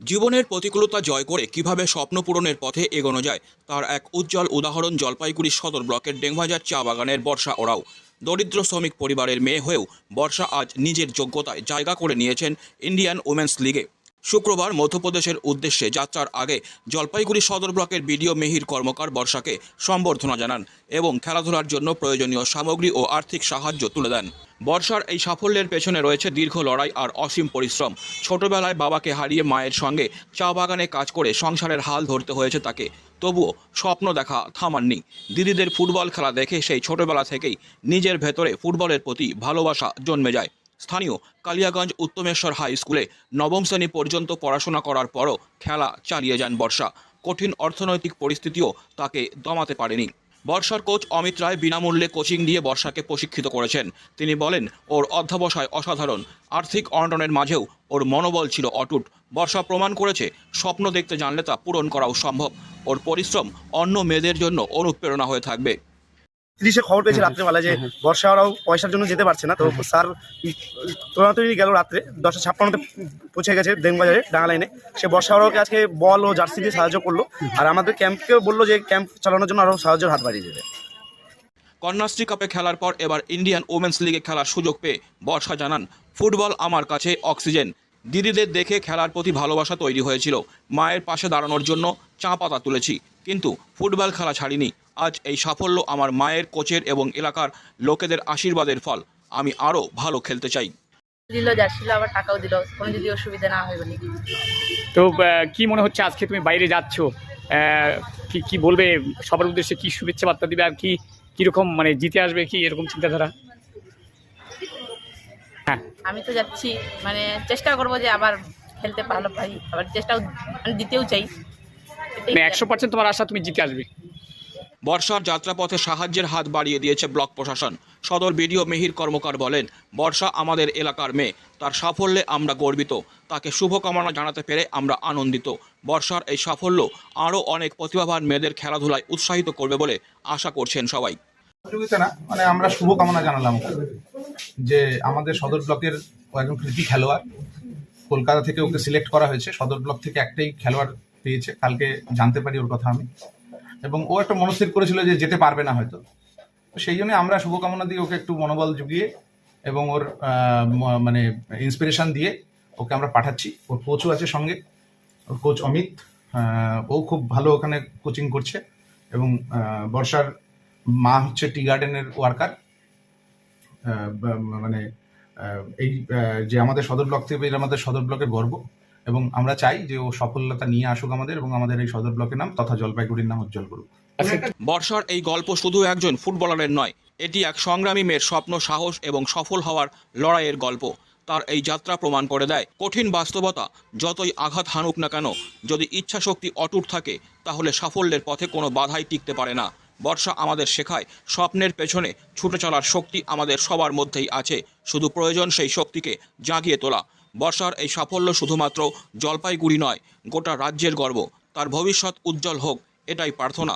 জীবনের প্রতিকূলতা জয় করে কীভাবে স্বপ্ন পূরণের পথে এগোনো যায়, তার এক উজ্জ্বল উদাহরণ জলপাইগুড়ি সদর ব্লকের ডেংভাজার চা বাগানের বর্ষা ওরাও। দরিদ্র শ্রমিক পরিবারের মেয়ে হয়েও বর্ষা আজ নিজের যোগ্যতায় জায়গা করে নিয়েছেন ইন্ডিয়ান উমেন্স লিগে। শুক্রবার মধ্যপ্রদেশের উদ্দেশ্যে যাত্রার আগে জলপাইগুড়ি সদর ব্লকের বিডিও মেহির কর্মকার বর্ষাকে সম্বর্ধনা জানান এবং খেলাধুলার জন্য প্রয়োজনীয় সামগ্রী ও আর্থিক সাহায্য তুলে দেন। বর্ষার এই সাফল্যের পেছনে রয়েছে দীর্ঘ লড়াই আর অসীম পরিশ্রম। ছোটবেলায় বাবাকে হারিয়ে মায়ের সঙ্গে চা বাগানে কাজ করে সংসারের হাল ধরতে হয়েছে তাকে। তবুও স্বপ্ন দেখা থামাননি। দিদিদের ফুটবল খেলা দেখে সেই ছোটবেলা থেকেই নিজের ভেতরে ফুটবলের প্রতি ভালোবাসা জন্মে যায়। স্থানীয় কালিয়াগঞ্জ উত্তমেশ্বর হাই স্কুলে নবম শ্রেণি পর্যন্ত পড়াশোনা করার পরও খেলা চালিয়ে যান বর্ষা। কঠিন অর্থনৈতিক পরিস্থিতিও তাকে দমাতে পারেনি। বর্ষার কোচ অমিত রায় বিনামূল্যে কোচিং দিয়ে বর্ষাকে প্রশিক্ষিত করেছেন। তিনি বলেন, ওর অধ্যাবসায় অসাধারণ। আর্থিক অনটনের মাঝেও ওর মনোবল ছিল অটুট। বর্ষা প্রমাণ করেছে, স্বপ্ন দেখতে জানলে তা পূরণ করাও সম্ভব। ওর পরিশ্রম অন্য মেয়েদের জন্য অনুপ্রেরণা হয়ে থাকবে। পুলিশে খবর পেয়েছে রাত্রেবেলা যে বর্ষা ওরাও পয়সার জন্য যেতে পারছে না তো স্যার তোলাতলি গেল রাত্রে দশটা ছাপ্পান্নতে পৌঁছে গেছে দেনবাজারে ডাঙা লাইনে সে বর্ষা ওরাওকে আজকে বল ও জার্সি দিয়ে সাহায্য করল আর আমাদের ক্যাম্পকেও বলল যে ক্যাম্প চালানোর জন্য আরও সাহায্যের হাত বাড়িয়ে দেবে। কন্যাশ্রী কাপে খেলার পর এবার ইন্ডিয়ান ওমেন্স লিগে খেলার সুযোগ পেয়ে বর্ষা জানান ফুটবল আমার কাছে অক্সিজেন। দিদিদের দেখে খেলার প্রতি ভালোবাসা তৈরি হয়েছিল মায়ের পাশে দাঁড়ানোর জন্য চা পাতা তুলেছি কিন্তু ফুটবল খেলা ছাড়িনি। আজ এই সাফল্য আমার মায়ের কোচের এবং এলাকার লোকেদের আশীর্বাদের ফল। আমি আরও ভালো খেলতে চাই। দিল যাচ্ছিল আবার টাকাও দিল। কোনো যদি অসুবিধা না হয় বলে। তো কি মনে হচ্ছে আজকে তুমি বাইরে যাচ্ছ? কি কি বলবে? সবার উদ্দেশ্যে কি শুভেচ্ছা বার্তা দিবে? আর কি কীরকম মানে জিতে আসবে কি এরকম চিন্তাধারা? হ্যাঁ। আমি তো যাচ্ছি। মানে চেষ্টা করব যে আবার খেলতে ভালো পারি। আবার চেষ্টাও মানে দিতেও চাই। এটাই মানে একশো পার্সেন্ট তোমার আশা তুমি জিতে আসবে। বর্ষার যাত্রাপথে সাহায্যের হাত বাড়িয়ে দিয়েছে ব্লক প্রশাসন। সদর বিডিও মেহির কর্মকার বলেন, বর্ষা আমাদের এলাকার মেয়ে, তার সাফল্যে আমরা গর্বিত। তাকে শুভকামনা জানাতে পেরে আমরা আনন্দিত। বর্ষার এই সাফল্য আরও অনেক প্রতিভাবান মেয়েদের খেলাধুলায় উৎসাহিত করবে বলে আশা করছেন সবাই। প্রতিযোগিতা না মানে আমরা শুভকামনা জানালাম যে আমাদের সদর ব্লকের কয়েকজন কৃতি খেলোয়াড়, কলকাতা থেকে ওকে সিলেক্ট করা হয়েছে। সদর ব্লক থেকে একটাই খেলোয়াড় পেয়েছে, কালকে জানতে পারি ওর কথা আমি। এবং ও একটা মনস্থির করেছিল যে যেতে পারবে না হয়তো। সেই জন্য আমরা শুভকামনা দিয়ে ওকে একটু মনোবল জুগিয়ে এবং ওর মানে ইন্সপিরেশন দিয়ে ওকে আমরা পাঠাচ্ছি। ওর কোচও আছে সঙ্গে। ওর কোচ অমিত ও খুব ভালো ওখানে কোচিং করছে এবং বর্ষার মা হচ্ছে টি গার্ডেনের ওয়ার্কার মানে এই যে আমাদের সদর ব্লক থেকে আমাদের সদর ব্লকের গর্ব। এবং আমরা চাই যে ও সফলতা নিয়ে আসুক আমাদের এবং আমাদের এই সদর ব্লকের নাম তথা জলপাইগুড়ির নাম উজ্জ্বল করুক। বর্ষার এই গল্প শুধু একজন ফুটবলারের নয়, এটি এক সংগ্রামী মেয়ের স্বপ্ন, সাহস এবং সফল হওয়ার লড়াইয়ের গল্প। তার এই যাত্রা প্রমাণ করে দেয় কঠিন বাস্তবতা, যতই আঘাত হানুক না কেন, যদি ইচ্ছাশক্তি অটুট থাকে, তাহলে সাফল্যের পথে কোনো বাধাই টিকতে পারে না। বর্ষা আমাদের শেখায়, স্বপ্নের পেছনে ছুটে চলার শক্তি আমাদের সবার মধ্যেই আছে। শুধু প্রয়োজন সেই শক্তিকে জাগিয়ে তোলা। বর্ষার এই সাফল্য শুধুমাত্র জলপাইগুড়ি নয়, গোটা রাজ্যের গর্ব। তার ভবিষ্যৎ উজ্জ্বল হোক, এটাই প্রার্থনা।